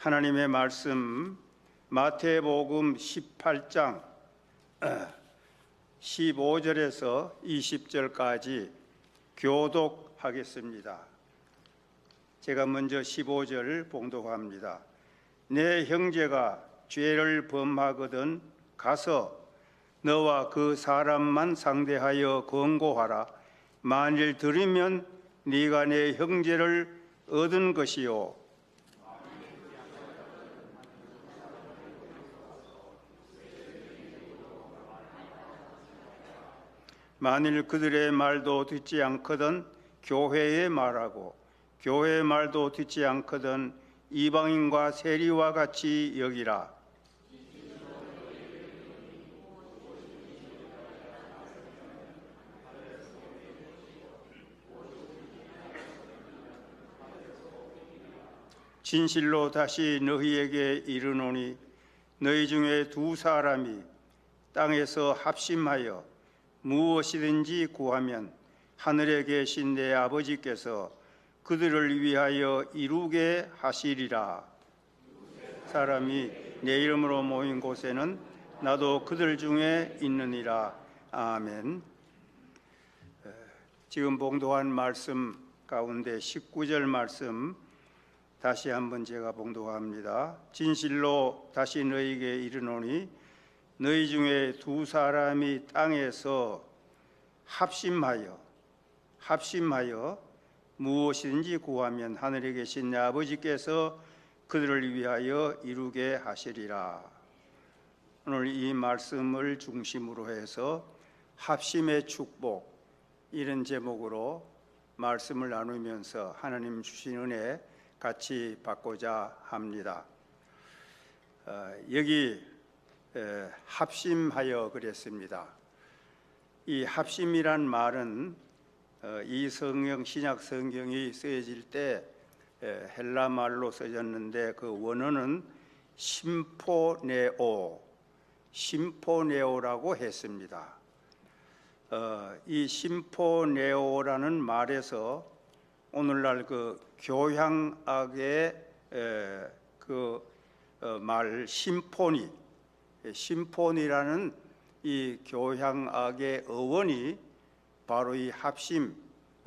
하나님의 말씀 마태복음 18장 15절에서 20절까지 교독하겠습니다. 제가 먼저 15절 봉독합니다. 내 형제가 죄를 범하거든 가서 너와 그 사람만 상대하여 권고하라. 만일 들으면 네가 내 형제를 얻은 것이요 만일 그들의 말도 듣지 않거든 교회의 말하고 교회의 말도 듣지 않거든 이방인과 세리와 같이 여기라. 진실로 다시 너희에게 이르노니 너희 중에 두 사람이 땅에서 합심하여 무엇이든지 구하면 하늘에 계신 내 아버지께서 그들을 위하여 이루게 하시리라. 사람이 내 이름으로 모인 곳에는 나도 그들 중에 있느니라. 아멘. 에, 지금 봉독한 말씀 가운데 19절 말씀 다시 한번 제가 봉독합니다. 진실로 다시 너희에게 이르노니 너희 중에 두 사람이 땅에서 합심하여 합심하여 무엇이든지 구하면 하늘에 계신 내 아버지께서 그들을 위하여 이루게 하시리라. 오늘 이 말씀을 중심으로 해서 합심의 축복 이런 제목으로 말씀을 나누면서 하나님 주신 은혜 같이 받고자 합니다. 어, 여기 에, 합심하여 그랬습니다. 이 합심이란 말은 어, 이 성경 신약 성경이 쓰여질 때 에, 헬라 말로 써졌는데 그 원어는 심포네오 심포네오라고 했습니다. 어, 이 심포네오라는 말에서 오늘날 그 교향악의 그말 심포니 심포니라는 이 교향악의 어원이 바로 이 합심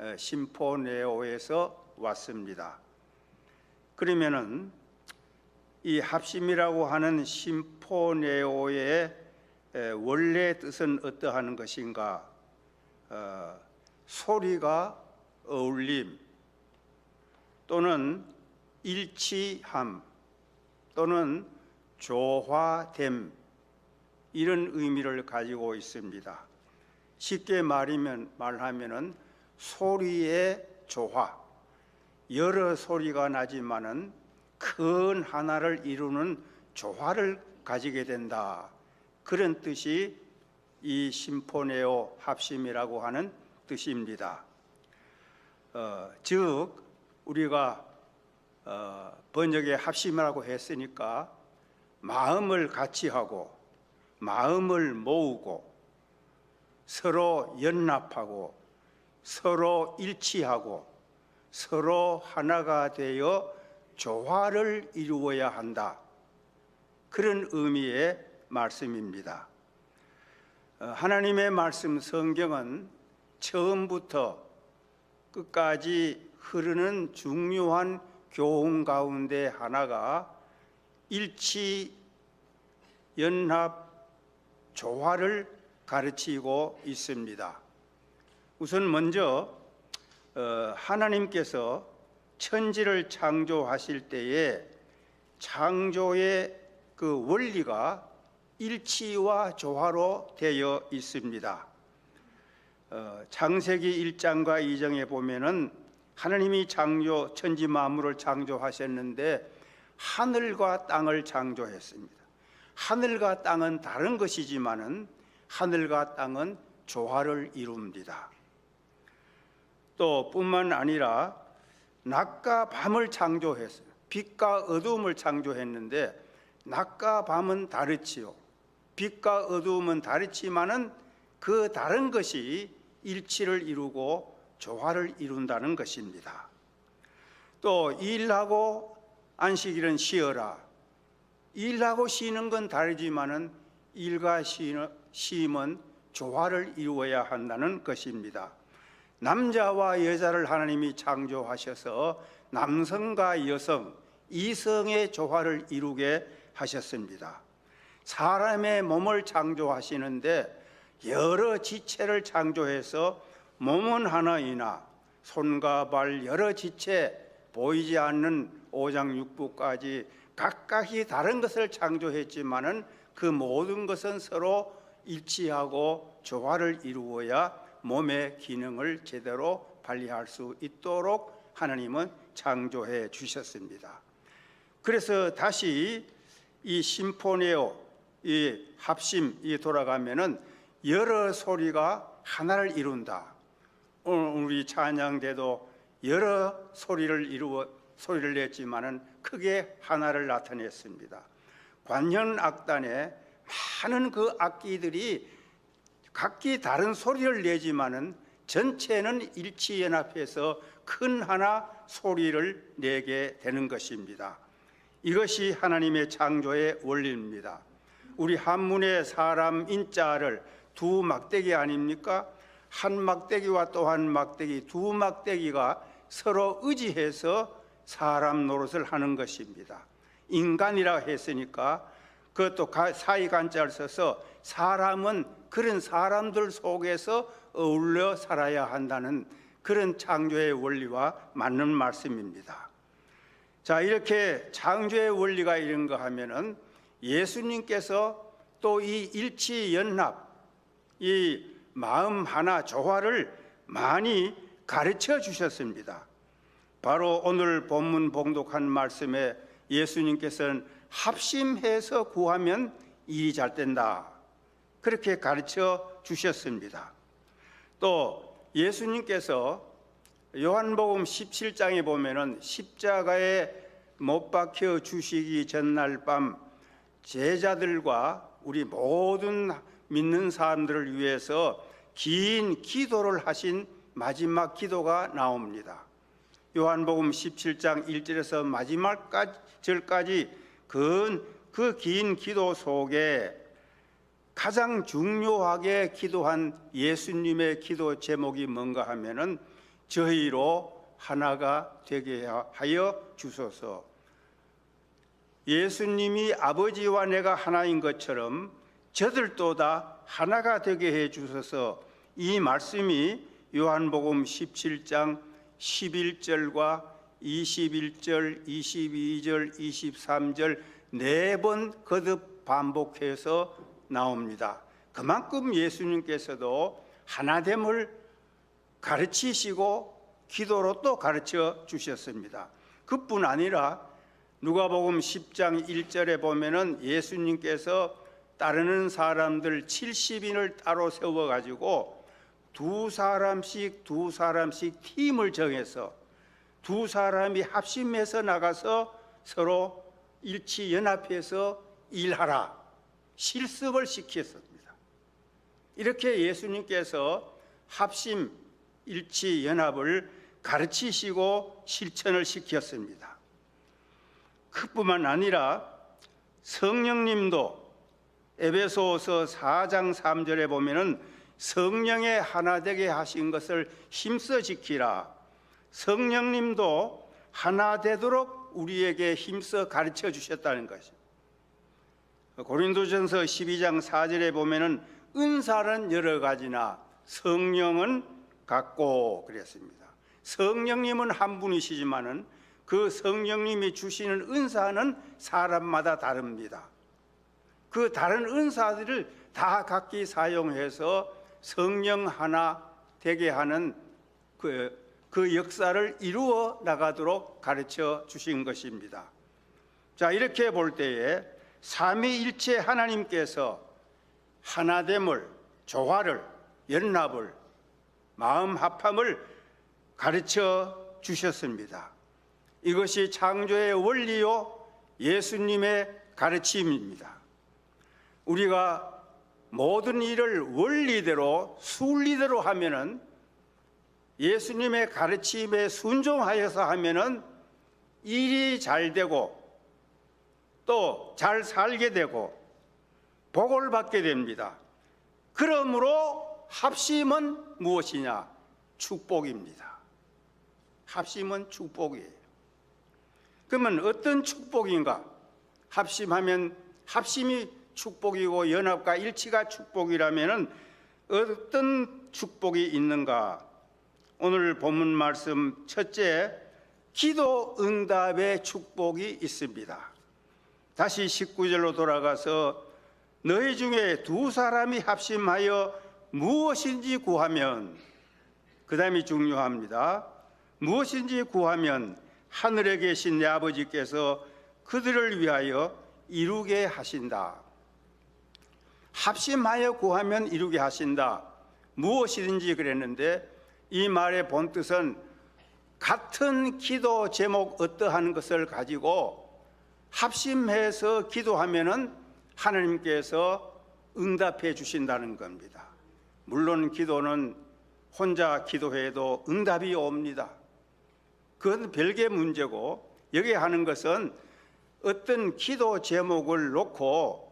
에, 심포네오에서 왔습니다. 그러면은 이 합심이라고 하는 심포네오의 에, 원래 뜻은 어떠한 것인가? 어, 소리가 어울림 또는 일치함 또는 조화됨 이런 의미를 가지고 있습니다. 쉽게 말이면 말하면은 소리의 조화 여러 소리가 나지만은 큰 하나를 이루는 조화를 가지게 된다. 그런 뜻이 이 심포네오 합심이라고 하는 뜻입니다. 어, 즉 우리가 어, 번역에 합심이라고 했으니까 마음을 같이 하고 마음을 모으고 서로 연합하고 서로 일치하고 서로 하나가 되어 조화를 이루어야 한다. 그런 의미의 말씀입니다. 어, 하나님의 말씀 성경은 처음부터 끝까지 흐르는 중요한 교훈 가운데 하나가 일치, 연합, 조화를 가르치고 있습니다. 우선 먼저 어, 하나님께서 천지를 창조하실 때에 창조의 그 원리가 일치와 조화로 되어 있습니다. 어, 창세기 1장과 2장에 보면은 하나님이 창조 천지 만물을 창조하셨는데 하늘과 땅을 창조했습니다. 하늘과 땅은 다른 것이지만은 하늘과 땅은 조화를 이룹니다. 또 뿐만 아니라 낮과 밤을 창조했어요. 빛과 어두움을 창조했는데 낮과 밤은 다르지요. 빛과 어두움은 다르지만은 그 다른 것이 일치를 이루고 조화를 이룬다는 것입니다. 또 일하고 안식일은 쉬어라. 일하고 쉬는 건 다르지만은 일과 쉼은 조화를 이루어야 한다는 것입니다. 남자와 여자를 하나님이 창조하셔서 남성과 여성, 이성의 조화를 이루게 하셨습니다. 사람의 몸을 창조하시는데 여러 지체를 창조해서 몸은 하나이나 손과 발 여러 지체 보이지 않는 오장육부까지 각각이 다른 것을 창조했지만은 그 모든 것은 서로 일치하고 조화를 이루어야 몸의 기능을 제대로 발휘할 수 있도록 하나님은 창조해 주셨습니다. 그래서 다시 이 심포니오 이 합심 이 돌아가면은 여러 소리가 하나를 이룬다. 오늘 우리 찬양대도 여러 소리를 이루어 소리를 냈지만은 크게 하나를 나타냈습니다. 관현 악단에 많은 그 악기들이 각기 다른 소리를 내지만은 전체는 일치 연합해서 큰 하나 소리를 내게 되는 것입니다. 이것이 하나님의 창조의 원리입니다. 우리 한문의 사람 인자를 두 막대기 아닙니까? 한 막대기와 또 한 막대기 두 막대기가 서로 의지해서 사람 노릇을 하는 것입니다. 인간이라 했으니까 그것도 가- 사이 간자를 써서 사람은 그런 사람들 속에서 어울려 살아야 한다는 그런 창조의 원리와 맞는 말씀입니다. 자, 이렇게 창조의 원리가 이런 거 하면은 예수님께서 또 이 일치 연합, 이 마음 하나 조화를 많이 가르쳐 주셨습니다. 바로 오늘 본문 봉독한 말씀에 예수님께서는 합심해서 구하면 일이 잘 된다. 그렇게 가르쳐 주셨습니다. 또 예수님께서 요한복음 17장에 보면은 십자가에 못 박혀 주시기 전날 밤 제자들과 우리 모든 믿는 사람들을 위해서 긴 기도를 하신 마지막 기도가 나옵니다. 요한복음 17장 1절에서 마지막 절까지 그 긴 기도 속에 가장 중요하게 기도한 예수님의 기도 제목이 뭔가 하면은 저희로 하나가 되게 하여 주소서. 예수님이 아버지와 내가 하나인 것처럼 저들도 다 하나가 되게 해 주소서. 이 말씀이 요한복음 17장 11절과 21절, 22절, 23절 네 번 거듭 반복해서 나옵니다. 그만큼 예수님께서도 하나됨을 가르치시고 기도로 또 가르쳐 주셨습니다. 그뿐 아니라 누가복음 10장 1절에 보면은 예수님께서 따르는 사람들 70인을 따로 세워 가지고 두 사람씩 두 사람씩 팀을 정해서 두 사람이 합심해서 나가서 서로 일치 연합해서 일하라 실습을 시켰습니다. 이렇게 예수님께서 합심 일치 연합을 가르치시고 실천을 시켰습니다. 그뿐만 아니라 성령님도 에베소서 4장 3절에 보면은 성령의 하나 되게 하신 것을 힘써 지키라. 성령님도 하나 되도록 우리에게 힘써 가르쳐 주셨다는 것입니다. 고린도전서 12장 4절에 보면은 은사는 여러 가지나 성령은 같고 그랬습니다. 성령님은 한 분이시지만은 그 성령님이 주시는 은사는 사람마다 다릅니다. 그 다른 은사들을 다 각기 사용해서 성령 하나 되게 하는 그, 그 역사를 이루어 나가도록 가르쳐 주신 것입니다. 자, 이렇게 볼 때에 삼위일체 하나님께서 하나됨을, 조화를, 연합을, 마음 합함을 가르쳐 주셨습니다. 이것이 창조의 원리요 예수님의 가르침입니다. 우리가 모든 일을 원리대로 순리대로 하면은 예수님의 가르침에 순종하여서 하면은 일이 잘 되고 또 잘 살게 되고 복을 받게 됩니다. 그러므로 합심은 무엇이냐? 축복입니다. 합심은 축복이에요. 그러면 어떤 축복인가? 합심하면 합심이 축복이고 연합과 일치가 축복이라면은 어떤 축복이 있는가? 오늘 본문 말씀 첫째 기도 응답의 축복이 있습니다. 다시 19절로 돌아가서 너희 중에 두 사람이 합심하여 무엇인지 구하면 그 다음이 중요합니다. 무엇인지 구하면 하늘에 계신 내 아버지께서 그들을 위하여 이루게 하신다. 합심하여 구하면 이루게 하신다. 무엇이든지 그랬는데 이 말의 본 뜻은 같은 기도 제목 어떠한 것을 가지고 합심해서 기도하면은 하나님께서 응답해 주신다는 겁니다. 물론 기도는 혼자 기도해도 응답이 옵니다. 그건 별개 문제고 여기 하는 것은 어떤 기도 제목을 놓고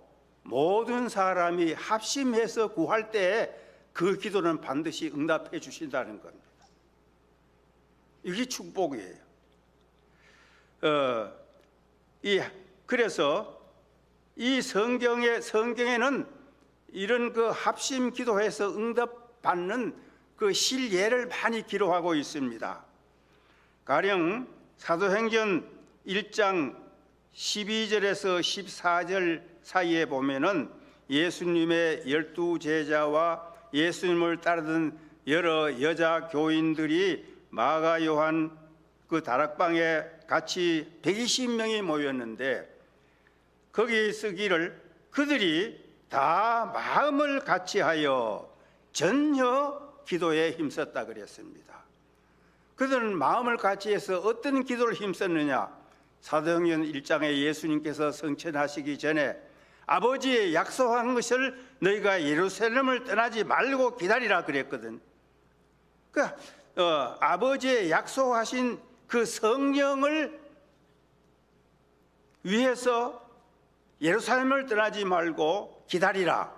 모든 사람이 합심해서 구할 때 그 기도는 반드시 응답해 주신다는 겁니다. 이게 축복이에요. 어, 이 그래서 이 성경에 성경에는 이런 그 합심 기도해서 응답 받는 그 실예를 많이 기록하고 있습니다. 가령 사도행전 1장 12절에서 14절 사이에 보면은 예수님의 열두 제자와 예수님을 따르던 여러 여자 교인들이 마가 요한 그 다락방에 같이 120명이 모였는데 거기 쓰기를 그들이 다 마음을 같이하여 전혀 기도에 힘썼다 그랬습니다. 그들은 마음을 같이해서 어떤 기도를 힘썼느냐? 사도행전 1장에 예수님께서 성천하시기 전에 아버지의 약속한 것을 너희가 예루살렘을 떠나지 말고 기다리라 그랬거든. 그 어, 아버지의 약속하신 그 성령을 위해서 예루살렘을 떠나지 말고 기다리라.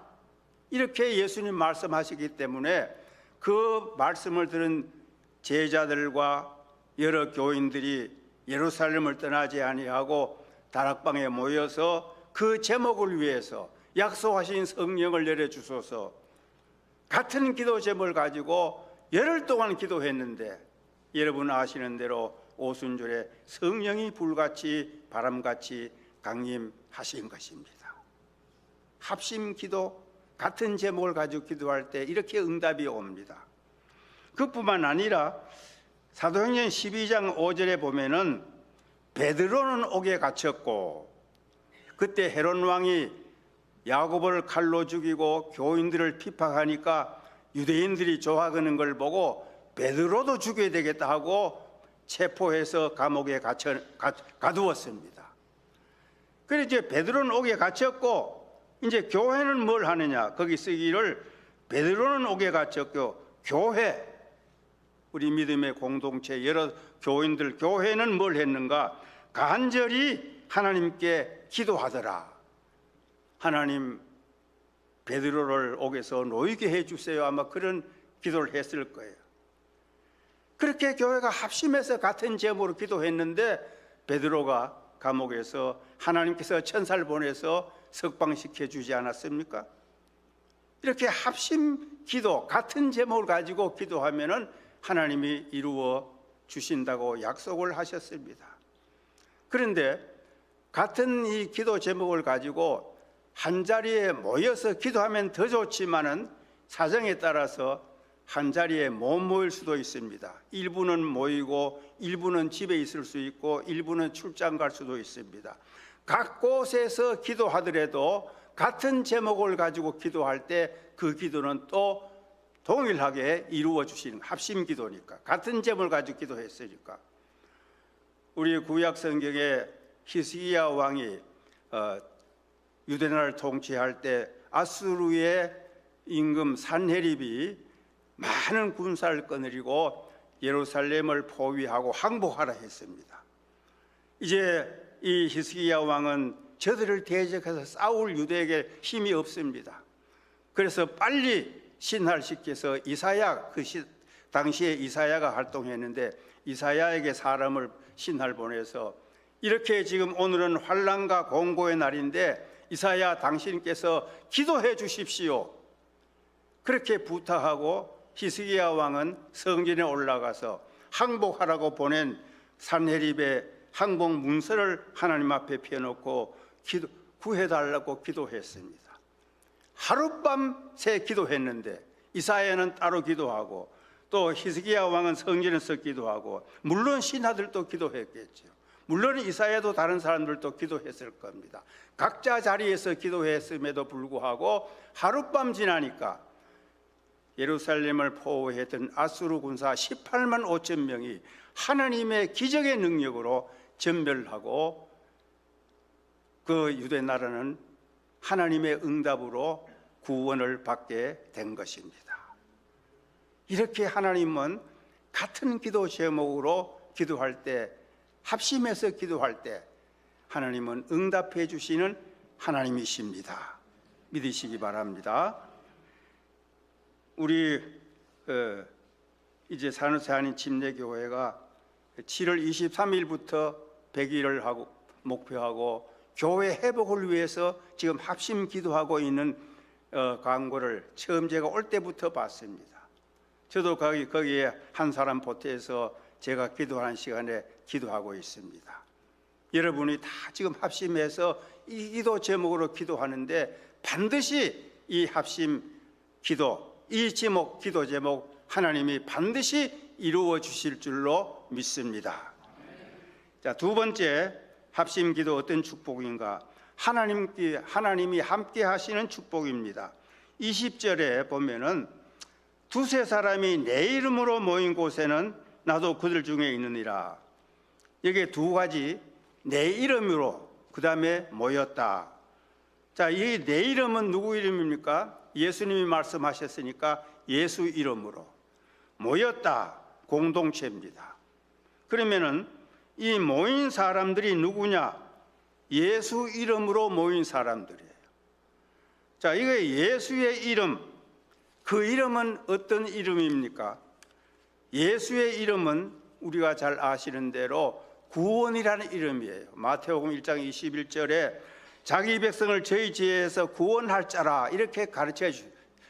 이렇게 예수님 말씀하시기 때문에 그 말씀을 들은 제자들과 여러 교인들이 예루살렘을 떠나지 아니하고 다락방에 모여서 그 제목을 위해서 약속하신 성령을 내려 주소서 같은 기도 제목을 가지고 열흘 동안 기도했는데 여러분 아시는 대로 오순절에 성령이 불같이 바람같이 강림하신 것입니다. 합심 기도 같은 제목을 가지고 기도할 때 이렇게 응답이 옵니다. 그뿐만 아니라 사도행전 12장 5절에 보면은 베드로는 옥에 갇혔고 그때 헤롯 왕이 야고보를 칼로 죽이고 교인들을 피박하니까 유대인들이 좋아하는 걸 보고 베드로도 죽여야 되겠다 하고 체포해서 감옥에 갇혀, 가, 가두었습니다. 그래 이제 베드로는 옥에 갇혔고 이제 교회는 뭘 하느냐? 거기 쓰기를 베드로는 옥에 갇혔고 교회 우리 믿음의 공동체 여러 교인들 교회는 뭘 했는가? 간절히 하나님께 기도하더라. 하나님 베드로를 옥에서 놓이게 해 주세요. 아마 그런 기도를 했을 거예요. 그렇게 교회가 합심해서 같은 제목으로 기도했는데 베드로가 감옥에서 하나님께서 천사를 보내서 석방시켜 주지 않았습니까? 이렇게 합심 기도 같은 제목을 가지고 기도하면은 하나님이 이루어 주신다고 약속을 하셨습니다. 그런데 같은 이 기도 제목을 가지고 한 자리에 모여서 기도하면 더 좋지만은 사정에 따라서 한 자리에 못 모일 수도 있습니다. 일부는 모이고 일부는 집에 있을 수 있고 일부는 출장 갈 수도 있습니다. 각 곳에서 기도하더라도 같은 제목을 가지고 기도할 때 그 기도는 또 동일하게 이루어 주시는 합심 기도니까 같은 제목을 가지고 기도했으니까 우리 구약 성경에 히스기야 왕이 어, 유대 나라를 통치할 때 아수르의 임금 산헤립이 많은 군사를 거느리고 예루살렘을 포위하고 항복하라 했습니다. 이제 이 히스기야 왕은 저들을 대적해서 싸울 유대에게 힘이 없습니다. 그래서 빨리 신할시켜서 이사야 그 시, 당시에 이사야가 활동했는데 이사야에게 사람을 신할 보내서 이렇게 지금 오늘은 환란과 공고의 날인데 이사야 당신께서 기도해 주십시오. 그렇게 부탁하고 히스기야 왕은 성전에 올라가서 항복하라고 보낸 산헤립의 항복 문서를 하나님 앞에 펴놓고 기도, 구해달라고 기도했습니다. 하룻밤 새 기도했는데 이사야는 따로 기도하고 또 히스기야 왕은 성전에서 기도하고 물론 신하들도 기도했겠죠. 물론 이사야도 다른 사람들도 기도했을 겁니다. 각자 자리에서 기도했음에도 불구하고 하룻밤 지나니까 예루살렘을 포위했던 아수르 군사 18만 5천 명이 하나님의 기적의 능력으로 전멸하고 그 유대 나라는 하나님의 응답으로 구원을 받게 된 것입니다. 이렇게 하나님은 같은 기도 제목으로 기도할 때 합심해서 기도할 때 하나님은 응답해 주시는 하나님이십니다. 믿으시기 바랍니다. 우리 어, 이제 산호세 한인 침례교회가 7월 23일부터 100일을 하고 목표하고 교회 회복을 위해서 지금 합심 기도하고 있는 어, 광고를 처음 제가 올 때부터 봤습니다. 저도 거기 거기에 한 사람 보태서 제가 기도하는 시간에 기도하고 있습니다. 여러분이 다 지금 합심해서 이 기도 제목으로 기도하는데 반드시 이 합심 기도, 이 제목 기도 제목 하나님이 반드시 이루어 주실 줄로 믿습니다. 자, 두 번째 합심 기도 어떤 축복인가? 하나님께 하나님이 함께 하시는 축복입니다. 20절에 보면은 두세 사람이 내 이름으로 모인 곳에는 나도 그들 중에 있느니라. 여기에 두 가지 내 이름으로 그 다음에 모였다. 자, 이 내 이름은 누구 이름입니까? 예수님이 말씀하셨으니까 예수 이름으로 모였다 공동체입니다. 그러면은 이 모인 사람들이 누구냐? 예수 이름으로 모인 사람들이에요. 자, 이거 예수의 이름 그 이름은 어떤 이름입니까? 예수의 이름은 우리가 잘 아시는 대로 구원이라는 이름이에요. 마태복음 1장 21절에 자기 백성을 저희 지혜에서 구원할 자라 이렇게 가르쳐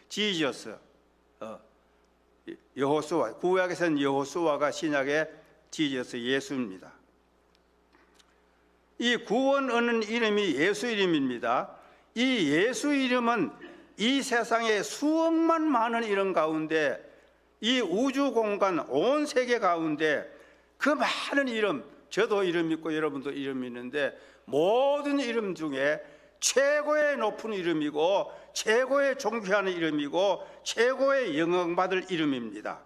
지으셨어. 어, 여호수아 구약에서는 여호수아가 신약에 지어서 예수입니다. 이 구원 얻는 이름이 예수 이름입니다. 이 예수 이름은 이 세상에 수억만 많은 이름 가운데 이 우주 공간 온 세계 가운데 그 많은 이름 저도 이름 있고 여러분도 이름 있는데 모든 이름 중에 최고의 높은 이름이고 최고의 존귀하는 이름이고 최고의 영광받을 이름입니다.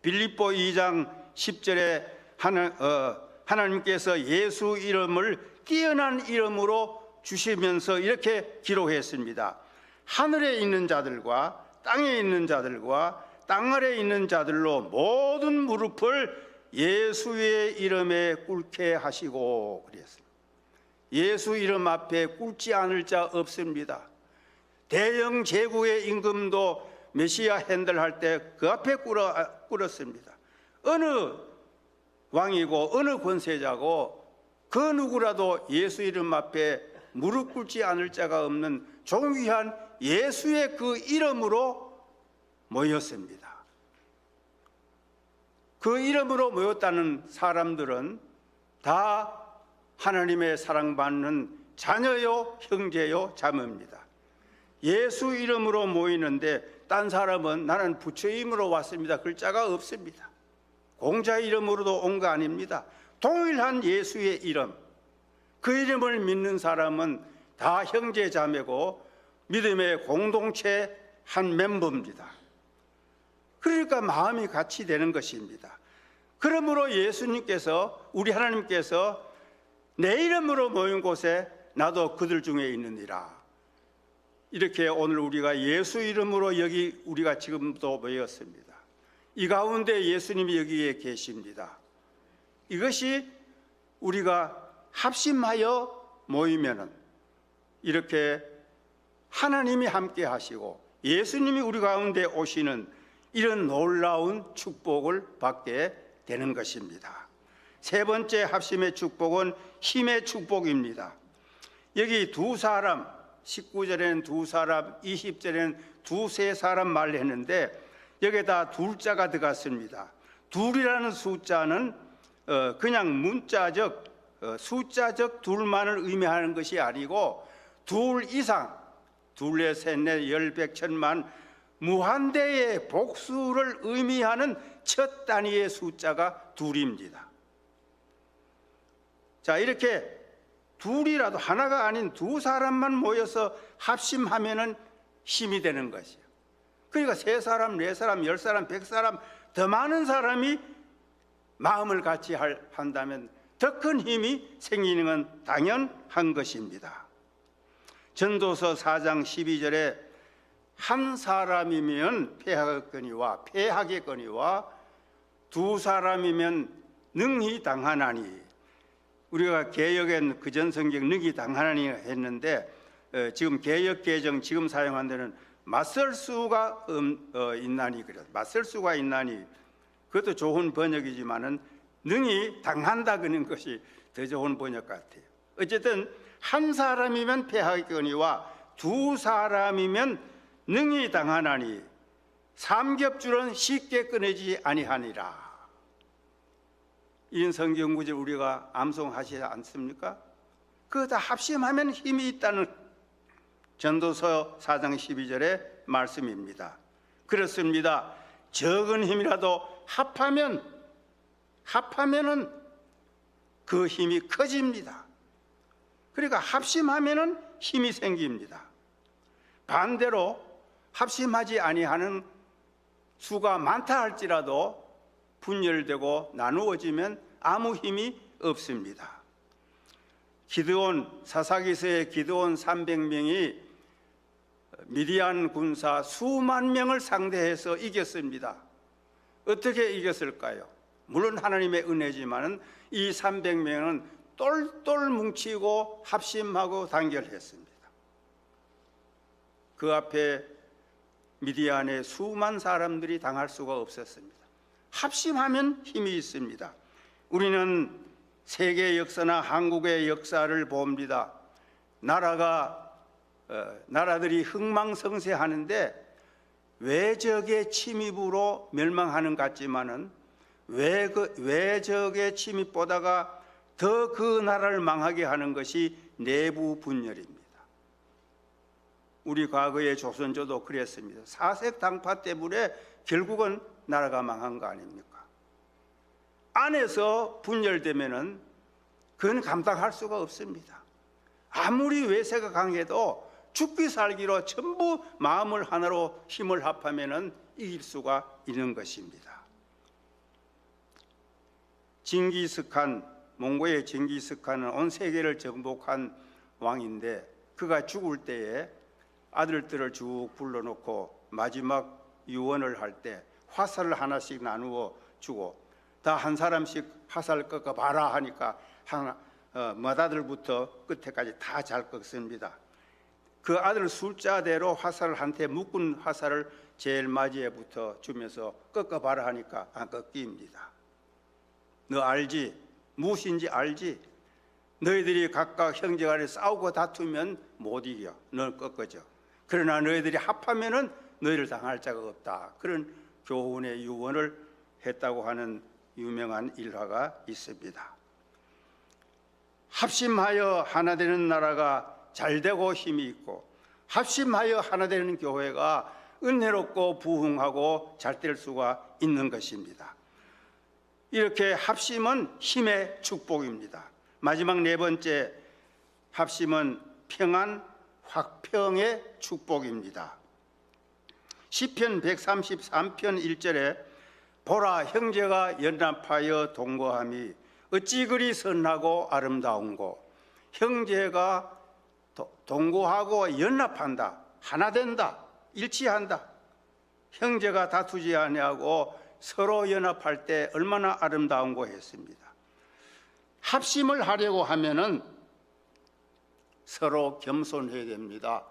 빌립보 2장 10절에 하나, 어, 하나님께서 예수 이름을 뛰어난 이름으로 주시면서 이렇게 기록했습니다. 하늘에 있는 자들과 땅에 있는 자들과 땅 아래 있는 자들로 모든 무릎을 예수의 이름에 꿇게 하시고 그랬습니다. 예수 이름 앞에 꿇지 않을 자 없습니다. 대영 제국의 임금도 메시아 핸들 할 때 그 앞에 꿇어, 꿇었습니다. 어느 왕이고 어느 권세자고 그 누구라도 예수 이름 앞에 무릎 꿇지 않을 자가 없는 존귀한 예수의 그 이름으로 모였습니다. 그 이름으로 모였다는 사람들은 다 하나님의 사랑받는 자녀요, 형제요, 자매입니다. 예수 이름으로 모이는데 딴 사람은 나는 부처 이름으로 왔습니다. 글자가 없습니다. 공자 이름으로도 온 거 아닙니다. 동일한 예수의 이름. 그 이름을 믿는 사람은 다 형제 자매고 믿음의 공동체 한 멤버입니다. 그러니까 마음이 같이 되는 것입니다. 그러므로 예수님께서 우리 하나님께서 내 이름으로 모인 곳에 나도 그들 중에 있느니라. 이렇게 오늘 우리가 예수 이름으로 여기 우리가 지금도 모였습니다. 이 가운데 예수님이 여기에 계십니다. 이것이 우리가 합심하여 모이면은 이렇게 하나님이 함께 하시고 예수님이 우리 가운데 오시는 이런 놀라운 축복을 받게 되는 것입니다. 세 번째 합심의 축복은 힘의 축복입니다. 여기 두 사람 19절에는 두 사람, 20절에는 두세 사람 말을 했는데 여기에다 둘자가 들어갔습니다. 둘이라는 숫자는 어, 그냥 문자적 어, 숫자적 둘만을 의미하는 것이 아니고 둘 이상 둘레 셋넷 열백 천만 무한대의 복수를 의미하는 첫 단위의 숫자가 둘입니다. 자 이렇게 둘이라도 하나가 아닌 두 사람만 모여서 합심하면은 힘이 되는 것이요. 그러니까 세 사람, 네 사람, 열 사람, 백 사람 더 많은 사람이 마음을 같이 할- 한다면 더 큰 힘이 생기는 건 당연한 것입니다. 전도서 4장 12절에 한 사람이면 패하겠거니와 패하겠거니와 두 사람이면 능히 당하나니 우리가 개혁엔 그전 성경 능히 당하나니 했는데 어, 지금 개혁 개정 지금 사용한 데는 맞설 수가 음, 어, 있나니 그래 맞설 수가 있나니 그것도 좋은 번역이지만은 능히 당한다 그는 것이 더 좋은 번역 같아요. 어쨌든 한 사람이면 패하겠거니와 두 사람이면 능히 당하나니 삼겹줄은 쉽게 끊어지지 아니하니라. 이런 성경 구절 우리가 암송하시지 않습니까? 그거 다 합심하면 힘이 있다는 전도서 4장 12절의 말씀입니다. 그렇습니다. 적은 힘이라도 합하면 합하면은 그 힘이 커집니다. 그러니까 합심하면은 힘이 생깁니다. 반대로 합심하지 아니하는 수가 많다 할지라도 분열되고 나누어지면 아무 힘이 없습니다. 기드온 사사기서의 기드온 300명이 미디안 군사 수만 명을 상대해서 이겼습니다. 어떻게 이겼을까요? 물론 하나님의 은혜지만은 이 300명은 똘똘 뭉치고 합심하고 단결했습니다. 그 앞에 미디안의 수만 사람들이 당할 수가 없었습니다. 합심하면 힘이 있습니다. 우리는 세계 역사나 한국의 역사를 봅니다. 나라가 어, 나라들이 흥망성쇠하는데 외적의 침입으로 멸망하는 것 같지만은 외 그, 외적의 침입보다가 더 그 나라를 망하게 하는 것이 내부 분열입니다. 우리 과거의 조선조도 그랬습니다. 사색 당파 때문에 결국은 나라가 망한 거 아닙니까? 안에서 분열되면은 그건 감당할 수가 없습니다. 아무리 외세가 강해도 죽기 살기로 전부 마음을 하나로 힘을 합하면은 이길 수가 있는 것입니다. 징기스칸 몽고의 징기스칸은 온 세계를 정복한 왕인데 그가 죽을 때에 아들들을 쭉 불러놓고 마지막 유언을 할 때 화살을 하나씩 나누어 주고 다 한 사람씩 화살 꺾어 봐라 하니까 하나 어, 맏아들부터 끝에까지 다 잘 꺾습니다. 그 아들 숫자대로 화살을 한테 묶은 화살을 제일 마지에부터 주면서 꺾어 봐라 하니까 안 꺾입니다. 너 알지? 무엇인지 알지? 너희들이 각각 형제간에 싸우고 다투면 못 이겨. 널 꺾어져. 그러나 너희들이 합하면은 너희를 당할 자가 없다. 그런 교훈의 유언을 했다고 하는 유명한 일화가 있습니다. 합심하여 하나 되는 나라가 잘 되고 힘이 있고 합심하여 하나 되는 교회가 은혜롭고 부흥하고 잘 될 수가 있는 것입니다. 이렇게 합심은 힘의 축복입니다. 마지막 네 번째 합심은 평안 확평의 축복입니다. 시편 133편 1절에 보라 형제가 연합하여 동거함이 어찌 그리 선하고 아름다운고 형제가 도- 동거하고 연합한다 하나 된다 일치한다 형제가 다투지 아니하고 서로 연합할 때 얼마나 아름다운고 했습니다. 합심을 하려고 하면은 서로 겸손해야 됩니다.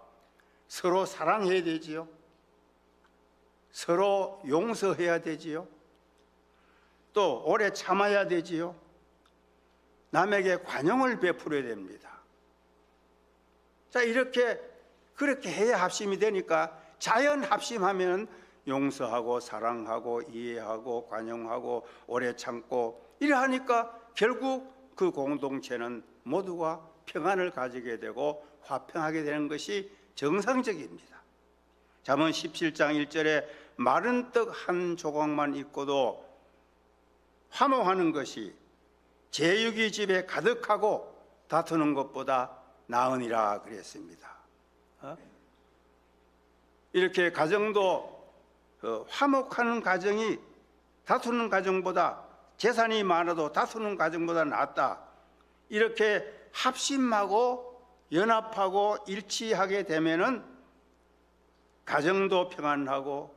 서로 사랑해야 되지요. 서로 용서해야 되지요. 또 오래 참아야 되지요. 남에게 관용을 베풀어야 됩니다. 자, 이렇게 그렇게 해야 합심이 되니까 자연 합심하면 용서하고 사랑하고 이해하고 관용하고 오래 참고 이러하니까 결국 그 공동체는 모두가 평안을 가지게 되고 화평하게 되는 것이 정상적입니다. 잠언 17장 1절에 마른 떡 한 조각만 있고도 화목하는 것이 제육이 집에 가득하고 다투는 것보다 나으니라 그랬습니다. 어? 이렇게 가정도 어, 화목하는 가정이 다투는 가정보다 재산이 많아도 다투는 가정보다 낫다. 이렇게 합심하고 연합하고 일치하게 되면은 가정도 평안하고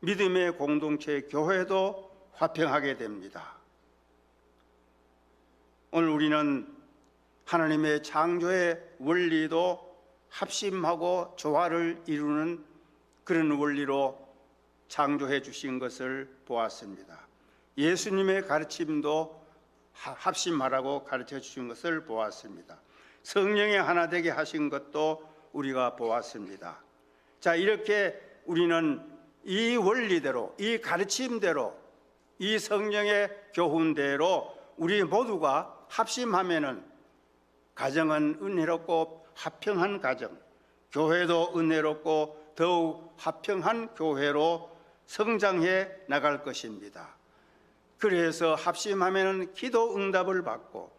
믿음의 공동체 교회도 화평하게 됩니다. 오늘 우리는 하나님의 창조의 원리도 합심하고 조화를 이루는 그런 원리로 창조해 주신 것을 보았습니다. 예수님의 가르침도 하- 합심하라고 가르쳐 주신 것을 보았습니다. 성령의 하나 되게 하신 것도 우리가 보았습니다. 자, 이렇게 우리는 이 원리대로, 이 가르침대로, 이 성령의 교훈대로 우리 모두가 합심하면은 가정은 은혜롭고 화평한 가정, 교회도 은혜롭고 더욱 화평한 교회로 성장해 나갈 것입니다. 그래서 합심하면은 기도 응답을 받고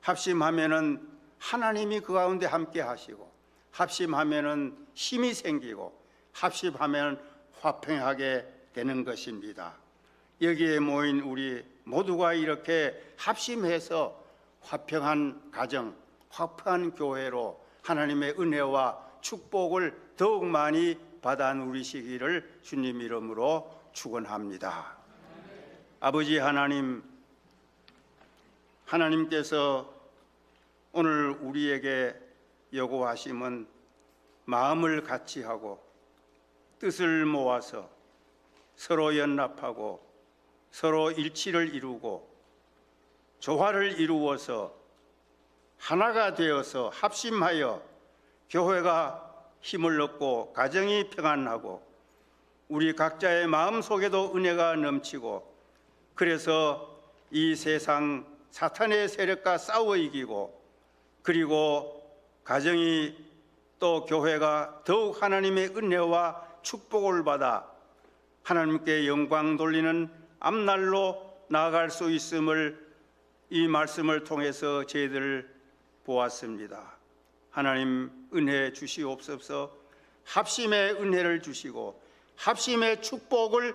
합심하면은 하나님이 그 가운데 함께 하시고 합심하면은 힘이 생기고 합심하면 화평하게 되는 것입니다. 여기에 모인 우리 모두가 이렇게 합심해서 화평한 가정, 화평한 교회로 하나님의 은혜와 축복을 더욱 많이 받아 누리시기를 주님 이름으로 축원합니다. 아버지 하나님, 하나님께서 오늘 우리에게 요구하심은 마음을 같이 하고 뜻을 모아서 서로 연합하고 서로 일치를 이루고 조화를 이루어서 하나가 되어서 합심하여 교회가 힘을 얻고 가정이 평안하고 우리 각자의 마음 속에도 은혜가 넘치고 그래서 이 세상 사탄의 세력과 싸워 이기고 그리고 가정이 또 교회가 더욱 하나님의 은혜와 축복을 받아 하나님께 영광 돌리는 앞날로 나아갈 수 있음을 이 말씀을 통해서 저희들 보았습니다. 하나님 은혜 주시옵소서 합심의 은혜를 주시고 합심의 축복을